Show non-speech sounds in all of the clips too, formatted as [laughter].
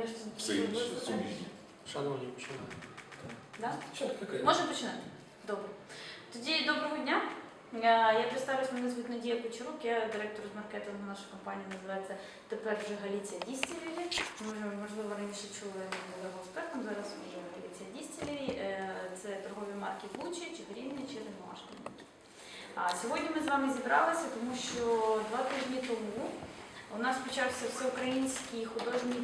Я ж тут Все інше ви- суміжні. Шановні, починаємо. Да? Що? Можемо починати? Добре. Тоді доброго дня. Я я представлюсь, мене звуть Надія Кучерук, я директор з маркетингу. Наша компанія називається тепер вже Галіція Дістілері. Може, можливо, раніше чули його успехом, зараз вже Галіція Дістілері. Е, Це торгові марки Бучі, Чигирівні чи Ренуашки. А сьогодні ми з вами зібралися, тому що два тижні тому у нас почався всеукраїнський художній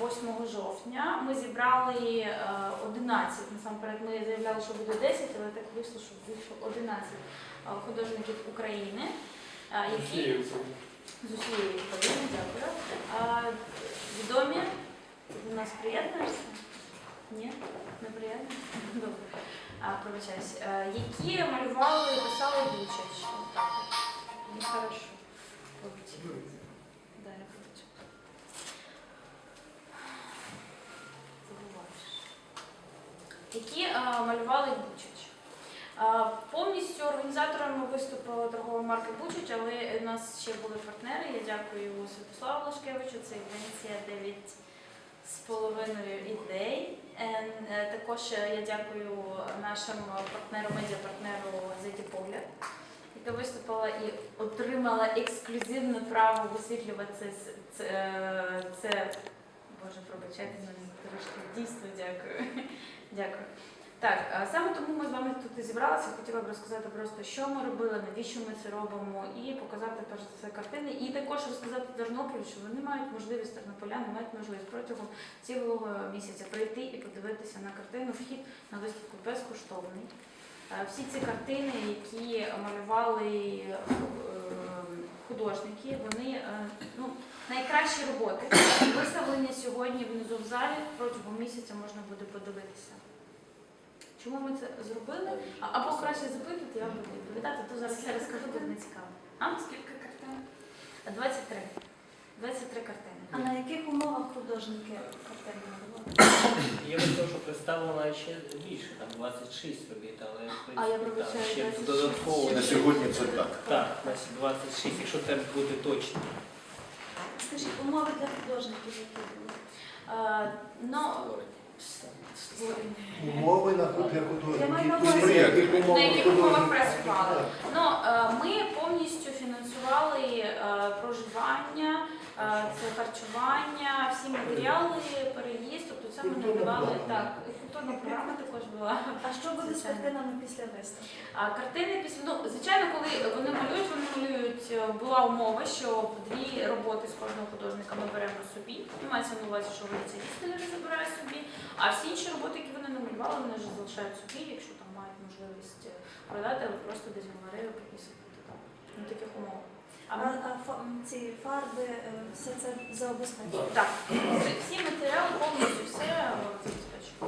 8 жовтня ми зібрали е, 11, насамперед ми заявляли, що буде 10, але так вийшло, що вийшло 11 е, художників України, е, які з усієї України, дякую. Е, Відомі, до нас приєднуєшся? Ні? Не приєднуєшся? Добре. А, пробачаюсь. Е, Які малювали і писали Бучач. Так, от. Ну, Які е, малювали Бучач. Е, Повністю організаторами виступила торгова марка Бучач, але у нас ще були партнери. Я дякую Святославу Лашкевичу, це Венеція 9 з половиною ідей. Е, Також я дякую нашому партнеру, медіапартнеру газеті Погляд, яка виступила і отримала ексклюзивне право висвітлювати це, це, це Боже, пробачайте мене трошки дійсно дякую. [laughs] Дякую. Так, саме тому ми з вами тут і зібралися. Хотіла б розказати просто, що ми робили, навіщо ми це робимо, і показати перш за все картини. І також розказати Тернополю, що вони мають можливість тернополяни мають можливість протягом цілого місяця прийти і подивитися на картину. Вхід на виставку безкоштовний. Всі ці картини, які малювали е, художники, вони е, ну, найкращі роботи виставлені сьогодні внизу в залі. Протягом місяця можна буде подивитися. Чому ми це зробили? А- Або краще запитати, я буду відповідати, то зараз я розкажу, бо не цікаво. А? Скільки картин? 23. 23 картини. А на яких умовах художники картини? Я вважаю, що представлено ще більше, там 26 робіт, але в А, я принципі, там ще 26. додатково. На сьогодні це так. Так, значить 26, якщо треба бути точним. Скажіть, умови для художників які були? Е, ну, створені. Умови на для Я маю на увазі- На умовах яких умовах працювали? Ну, е, ми повністю фінансували е, проживання, це харчування, всі матеріали, переїзд, тобто це ми надавали. Так, і культурна програма також була. А що буде з картинами після виставки? А картини після ну звичайно, коли вони малюють, вони малюють. е, Була умова, що дві роботи з кожного художника ми беремо собі. Мається на увазі, що вони ці стилери забирає собі. А всі інші роботи, які вони намалювали, вони вже залишають собі, якщо там мають можливість е, продати, але просто десь в галерею повісити. Так, на таких умовах. А, ці фарби, е, все це забезпечено? Так, всі- матеріали повністю все е, забезпечено.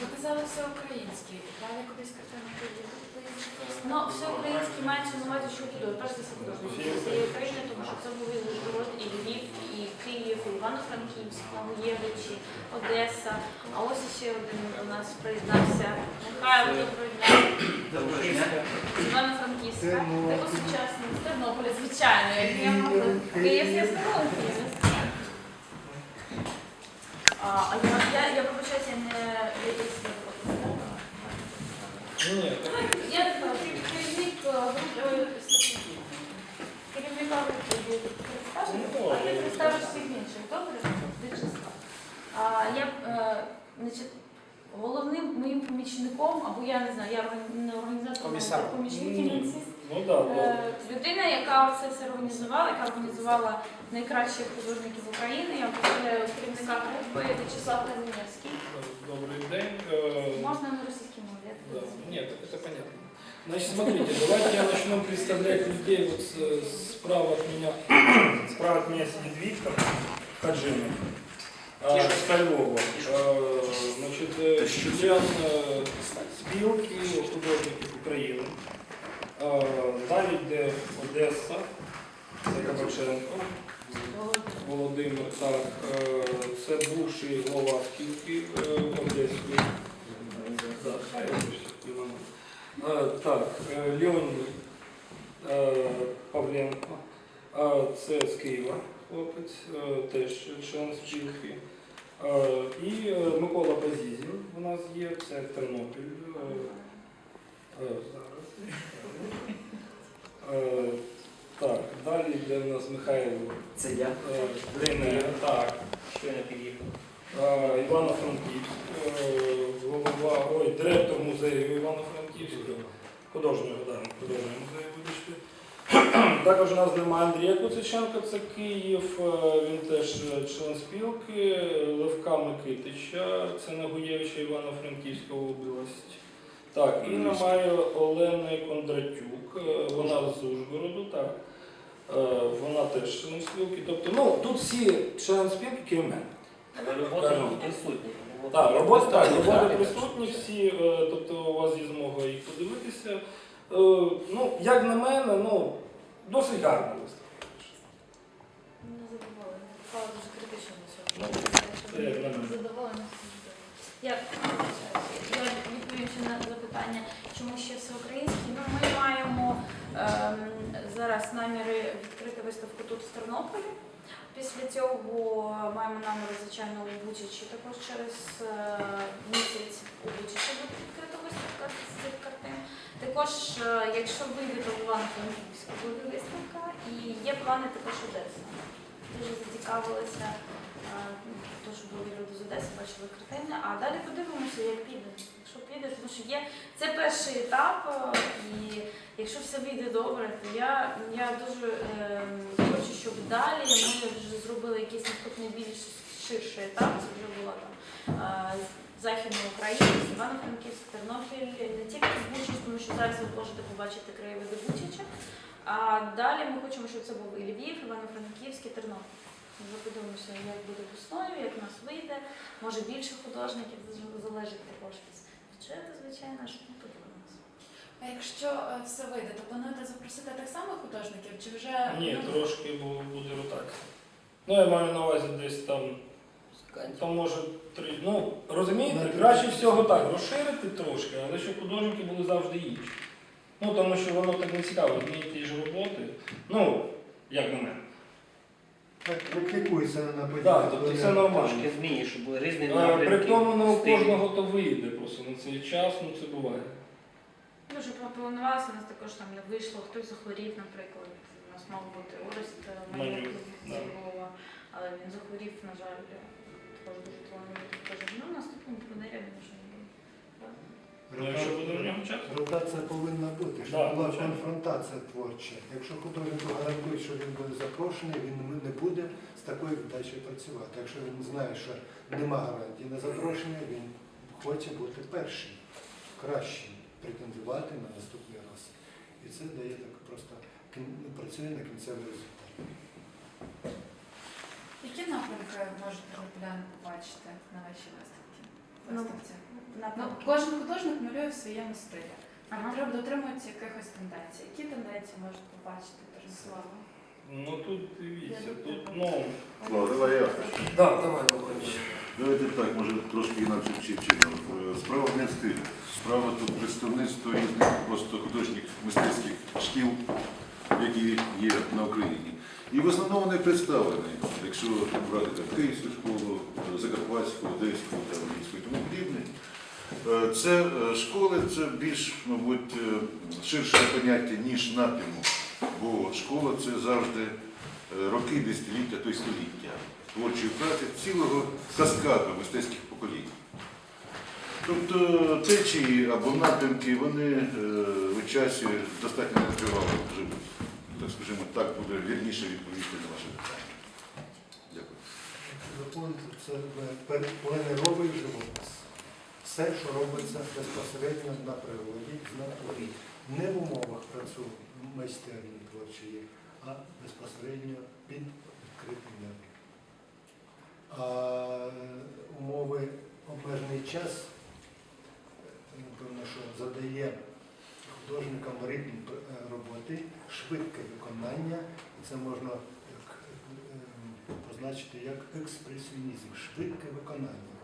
Ви казали все українське, далі кудись поїдуть, Ну, все українське мається на увазі, що художник, перш за все художники з цієї країни, тому що це були і Ужгород, і Львів, і Київ, і Івано-Франківськ, Новоєвичі, Одеса. А ось ще один до нас приєднався. Михайло, доброго дня. З Івано-Франківська. Тернопіль. Також сучасний. З Тернополя, звичайно. як я могла. Київ, я сказала Київ. А, а я, я, я не якийсь Ні, я керівник е, керівника групи представлю, а ти представиш всіх інших, добре? Вячеслав. Я е, значить, моїм помічником, або я не знаю, я орган- не організатор, Комісар. а помічник фінансист. Ну да, да. Е, Людина, яка це все організувала, яка організувала найкращих художників України, я представляю керівника групи Вячеслав Казаневський. Добрый день. Э, Можна на російській мові? я да, так розумію. Нет, это понятно. Значит, смотрите, давайте я начну представлять людей. Вот с- справа от меня, справа от меня сидит Виктор Хаджинов. А, с Львова. Значит, член спілки художників України. Давид де Одеса, це Кабаченко. Володимир, так, е, це бувший голова спілки е, Одеської. Е, Так, Леонід Павленко, це з Києва хлопець, е, теж член спілки. Е, І е, Микола Базізін у нас є, це Тернопіль. Зараз. Так, далі йде в нас Михайло Це я. е, Дринер, так. Щойно під'їхав. Е, Івано-Франківськ, голова, ой, директор музею Івано-Франківського, художнього, да, художнього музею, вибачте. Також у нас немає Андрія Куциченка, це Київ, е, він теж е, член спілки, Левка Микитича, це Нагуєвича Івано-Франківська область. Так, і немає Олени Кондратюк, е, вона з Ужгороду, так. Вона теж член спілки. Тобто, ну, тут всі члени спілки, крім мене. Але робота присутня. Так, роботи, так, роботи присутні всі, тобто у вас є змога їх подивитися. Е, Ну, як на мене, ну, досить гарно. Не задоволена. Задоволена. Я, відповім ще на запитання, чому ще всеукраїнський. Ну, ми маємо ем, зараз наміри виставку тут в Тернополі. Після цього маємо намір, звичайно, у Бучичі також через е, місяць у Бучичі буде відкрита виставка з цих картин. Також, е, якщо вийде, то в Івано-Франківську буде виставка. І є плани також Одеса. Дуже зацікавилися, то, що були люди з Одеси, бачили картини. А далі подивимося, як піде. Якщо піде, тому що є це перший етап, е, і якщо все вийде добре, то я, я дуже е, хочу, щоб далі ми вже зробили якийсь наступний більш ширший етап. Це вже була там е, Західна Україна, Івано-Франківськ, Тернопіль, не тільки Бучач, тому що зараз ви можете побачити краєвиди Бучача. А далі ми хочемо, щоб це був і Львів, Івано-Франківськ, і Тернопіль. Вже подивимося, як буде весною, як в нас вийде. Може більше художників залежить також від бюджету, звичайно, що ну, подивимося. А якщо е, все вийде, то плануєте запросити так само художників? Чи вже Ні, ну, трошки бу- буде ротація. Ну, я маю на увазі десь там, там може три. Ну, розумієте, краще всього так, розширити трошки, але щоб художники були завжди інші. Ну, тому що воно так не цікаво, одні і ті ж роботи. Ну, як на мене. Так реплікується на події. Так, тобто це нормально. Трошки зміни, щоб були різні Е, напрямки. При тому не у стилі. кожного то вийде просто на цей час, ну це буває. Дуже планувалося, у нас також там не вийшло, хтось захворів, наприклад. У нас мав бути Орест е, Манюк. Львова, але він захворів, на жаль, е, також дуже планує. Теж. Ну, наступному пленері може не буде. Ну, якщо буде в нього час. Ротація повинна бути, щоб Да, була звичайно. конфронтація творча. Якщо художнику гарантують, що він буде запрошений, він не буде з такою віддачею працювати. Якщо він знає, що нема гарантії на запрошення, він хоче бути першим, кращим, претендувати на наступний раз. І це дає так просто кін- працює на кінцевий результат. які напрямки можуть тернополяни побачити на вашій виставці? Ну, виставці? Ну, кожен художник малює в своєму стилі. Ага. Треба дотримуються якихось тенденцій. Які тенденції можуть побачити Тернополяни? Ну тут дивіться, тут ну. Ну, давай я. Да, давай, Володимир. Давайте так, може трошки інакше чи чином. Е, Справа не в стилі. Справа тут представництво різних просто художніх мистецьких шкіл, які є на Україні. І в основному вони представлені, якщо брати там, Київську школу, Закарпатську, Одеську, там, Львівську і тому подібне. Е, Це е, школи, це більш, мабуть, е, ширше поняття, ніж напрямок. Бо школа це завжди роки, десятиліття, то й століття творчої праці цілого каскаду мистецьких поколінь. Тобто течії або напрямки, вони в часі достатньо тривало живуть. Так скажімо, так буде вірніше відповісти на ваше питання. Дякую. Це пленеровий живопис. Все, що робиться безпосередньо на природі, з натурі. Не в умовах працю майстерні творчої, а безпосередньо під відкритим небом. А умови обмежений час, напевно, що задає художникам ритм е, роботи, швидке виконання, і це можна е, позначити як експресіонізм, швидке виконання.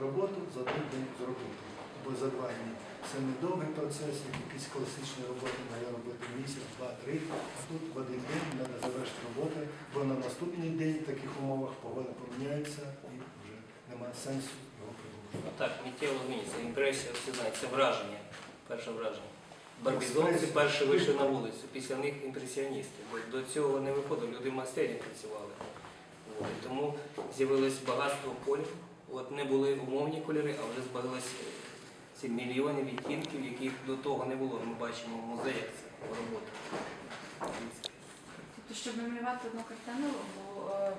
Роботу за один день зробити. або за два дні. Це не довгий процес, якісь класичні роботи має робити місяць, два-три. А тут в один день треба завершити роботи, бо на наступний день в таких умовах погода поміняється і вже немає сенсу його продовжувати. Так, миттєво зміниться. Імпресія, це враження. Перше враження. Барбізонці перші вийшли на вулицю, після них імпресіоністи. Бо до цього не виходило, люди в майстерні працювали. Тому з'явилось багатство полів. От не були умовні кольори, а вже збавилось ці мільйони відтінків, яких до того не було. Ми бачимо в музеях це роботи. Тобто, щоб намалювати одну картину, бо е,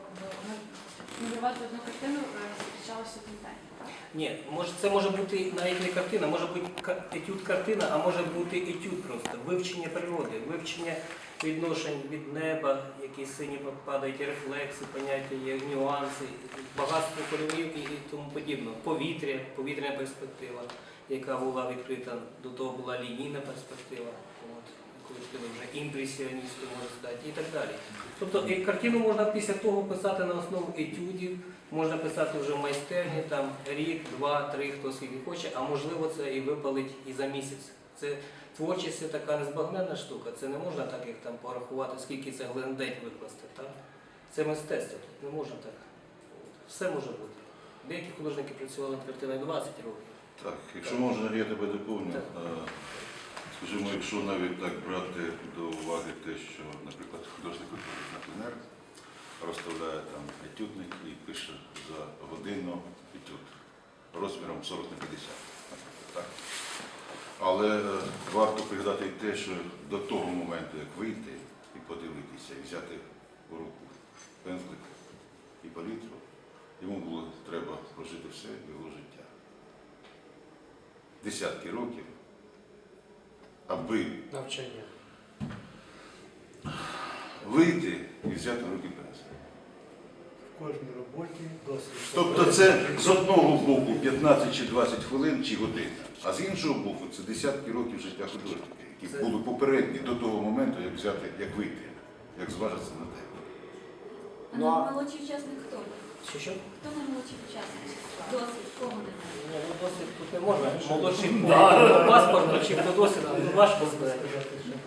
одну картину е, зустрічалося питання. так? Ні, може це може бути навіть не картина, може бути етюд картина, а може бути етюд просто вивчення природи, вивчення відношень від неба, які сині падають, рефлекси, поняття є, нюанси, багатство кольорів і тому подібне. Повітря, повітряна перспектива, яка була відкрита, до того була лінійна перспектива. Коли вже імпресіоністи можна сказати, і так далі. Тобто і картину можна після того писати на основу етюдів, можна писати вже в майстерні, там рік, два, три, хто скільки хоче, а можливо це і випалить і за місяць. Це творчість це така незбагненна штука, це не можна так, як там порахувати, скільки це глиндень викласти. Так? Це мистецтво, не можна так. Все може бути. Деякі художники працювали над картиною 20 років. Так, якщо можна, я тебе доповню. Е, Скажімо, якщо навіть так брати до уваги те, що, наприклад, художник виходить на пленер, розставляє там етюдник і пише за годину етюд розміром 40 на 50. Так? Але е, варто пригадати те, що до того моменту, як вийти і подивитися, і взяти у руку пензлик і палітру, йому було треба прожити все його життя. Десятки років, аби Навчання. вийти і взяти в руки пензлик. В кожній роботі досить. Тобто це з одного боку 15 чи 20 хвилин чи година, а з іншого боку це десятки років життя художника, які Це- були попередні до того моменту, як взяти, як вийти, як зважитися на те. А Ну, а- наймолодший учасник хто? Що що? Хто наймолодший учасник? Досвід, кого немає? Ні, ну досвід тут не можна. Молодший Да. по паспорту чи по досвіду, ну, важко сказати.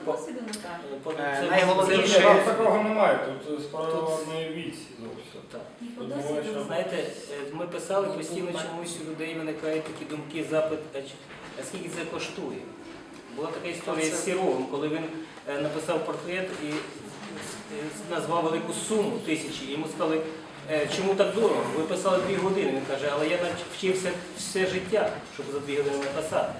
По досвіду не так. По- Е, це- найголовніше- Там такого немає, тут справа Тут- одної вісі зовсім. Так. Ні, по досвіду. буває, Знаєте, е, ми писали постійно чомусь у людей виникають такі думки, запит, а чи- а скільки це коштує? Була така історія з Сіровим, коли він е, написав портрет і е, назвав велику суму тисячі. Йому сказали, «Е, чому так дорого? Ви писали дві години. Він каже, але я навч- вчився все життя, щоб за дві години написати.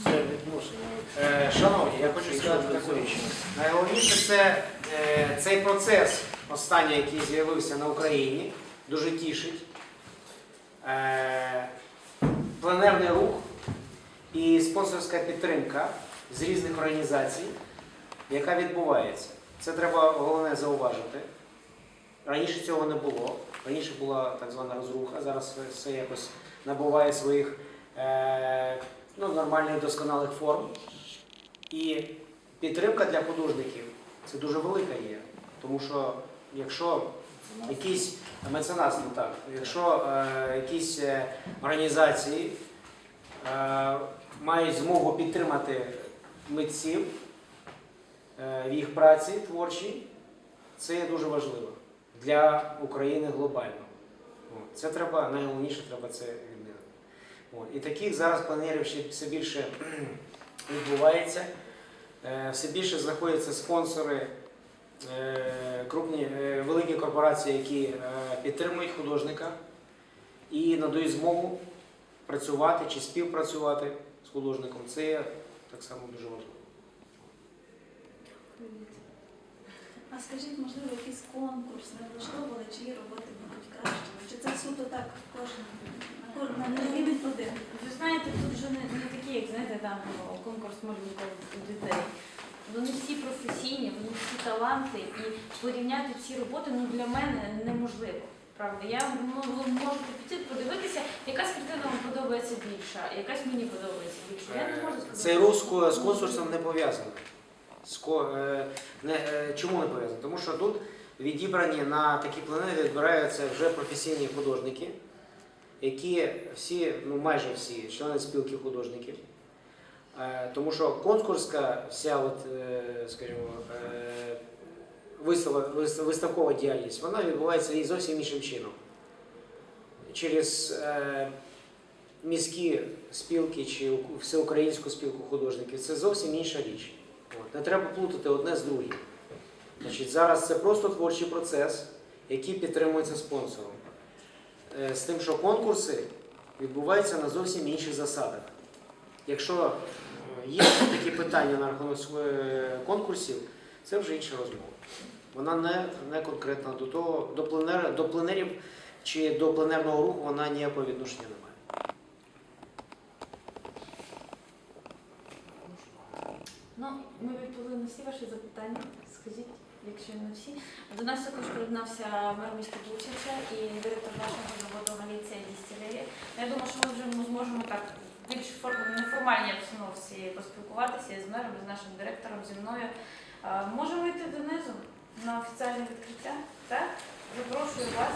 Все відношення. Е, Шановні, я хочу сказати таку річ. Найголовніше це е, цей процес, останній, який з'явився на Україні, дуже тішить. Е, Пленерний рух і спонсорська підтримка з різних організацій, яка відбувається. Це треба головне зауважити. Раніше цього не було. Раніше була так звана розруха, зараз все- якось набуває своїх е, ну, нормальних досконалих форм. І підтримка для художників це дуже велика є. Тому що якщо якісь меценатство, так, якщо е, якісь е, організації е, мають змогу підтримати митців е, в їх праці творчій, це є дуже важливо для України глобально. Це треба, найголовніше треба це відмінити. І таких зараз планерів ще все більше [clears throat] відбувається. Е, Все більше знаходяться спонсори, е, крупні, е, великі корпорації, які підтримують художника і надають змогу працювати чи співпрацювати з художником. Це так само дуже важливо. А скажіть, можливо, якийсь конкурс не влаштовували, чиї роботи будуть кращими? Чи це суто так кожен на рівень один? Ви знаєте, тут вже не, не такі, як знаєте, там конкурс малюнка у дітей. Вони всі професійні, вони всі таланти, і порівняти ці роботи ну, для мене неможливо. Правда, я можу, можу піти подивитися, якась картина вам подобається більша, якась мені подобається більше. Я не можу сказати. Цей рух з- з конкурсом не пов'язаний. Е, е, Чому не пов'язаний? Тому що тут відібрані на такі пленери відбираються вже професійні художники, які всі, ну майже всі, члени спілки художників. Е, Тому що конкурська вся, от, скажімо, виставкова діяльність, вона відбувається і зовсім іншим чином. Через міські спілки чи всеукраїнську спілку художників це зовсім інша річ. От. Не треба плутати одне з другим. Значить, зараз це просто творчий процес, який підтримується спонсором. Е, З тим, що конкурси відбуваються на зовсім інших засадах. Якщо є такі питання на рахунок е, конкурсів, це вже інша розмова. Вона не, не конкретна до того, до, пленер, до пленерів чи до пленерного руху вона ніякого відношення не має. Ну, ми відповіли на всі ваші запитання. Скажіть, якщо не всі. До нас також приєднався мер міста Бучача і директор нашого заводу Галіція Дістілері. Я думаю, що ми вже зможемо так більш неформальній обстановці поспілкуватися з мером, з нашим директором, зі мною. Можемо йти донизу на офіціальне відкриття. Так? Запрошую вас.